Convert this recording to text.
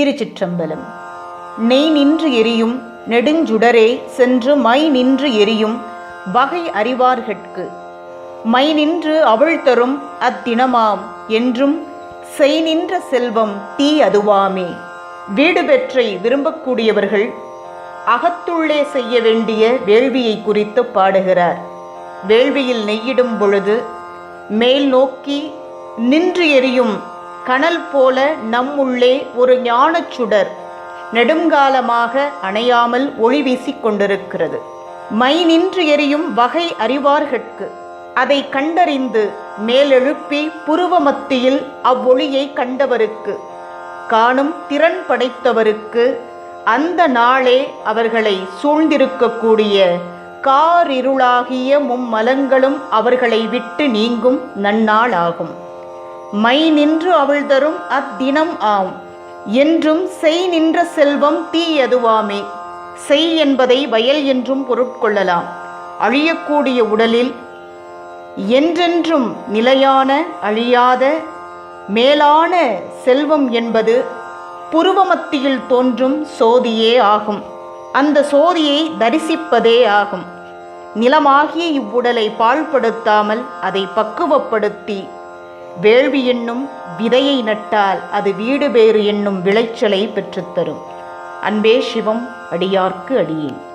திருச்சிற்றம்பலம். நெய் நின்று எரியும் நெடுஞ்சுடரே சென்று மை நின்று எரியும் வகை அறிவார்கட்கு. மை நின்று அவள் தரும் அத்தினமாம் என்றும் செய் நின்ற செல்வம் தீ அதுவாமே. வீடு பெற்றை விரும்பக்கூடியவர்கள் அகத்துள்ளே செய்ய வேண்டிய வேள்வியை குறித்து பாடுகிறார். வேள்வியில் நெய்யிடும் பொழுது மேல் நோக்கி நின்று எரியும் கனல் போல நம்முள்ளே ஒரு ஞானச் சுடர் நெடுங்காலமாக அணையாமல் ஒளி வீசிக் கொண்டிருக்கிறது. மை நின்று எரியும் வகை அறிவார்கட்கு அதை கண்டறிந்து மேலெழுப்பி புருவ மத்தியில் அவ்வொளியை கண்டவருக்கு காணும் திறன் படைத்தவருக்கு அந்த நாளே அவர்களை சூழ்ந்திருக்கக்கூடிய காரிருளாகிய மும்மலங்களும் அவர்களை விட்டு நீங்கும் நன்னாளாகும். மை நின்று அவள் தரும் அத்தினம் ஆம். என்றும் செய் நின்ற செல்வம் தீயதுவாமே செய் என்பதை வயல் என்றும் பொருட்கொள்ளலாம் அழியக்கூடிய உடலில் என்றென்றும் நிலையான அழியாத மேலான செல்வம் என்பது புருவமத்தியில் தோன்றும் சோதியே ஆகும். அந்த சோதியை தரிசிப்பதே ஆகும். நிலமாகிய இவ்வுடலை பாழ்படுத்தாமல் அதை பக்குவப்படுத்தி வேள்வி என்னும் விதையை நட்டால் அது வீடு பேறு என்னும் விளைச்சலை பெற்றுத்தரும். அன்பே சிவம் அடியார்க்கு அடியேன்.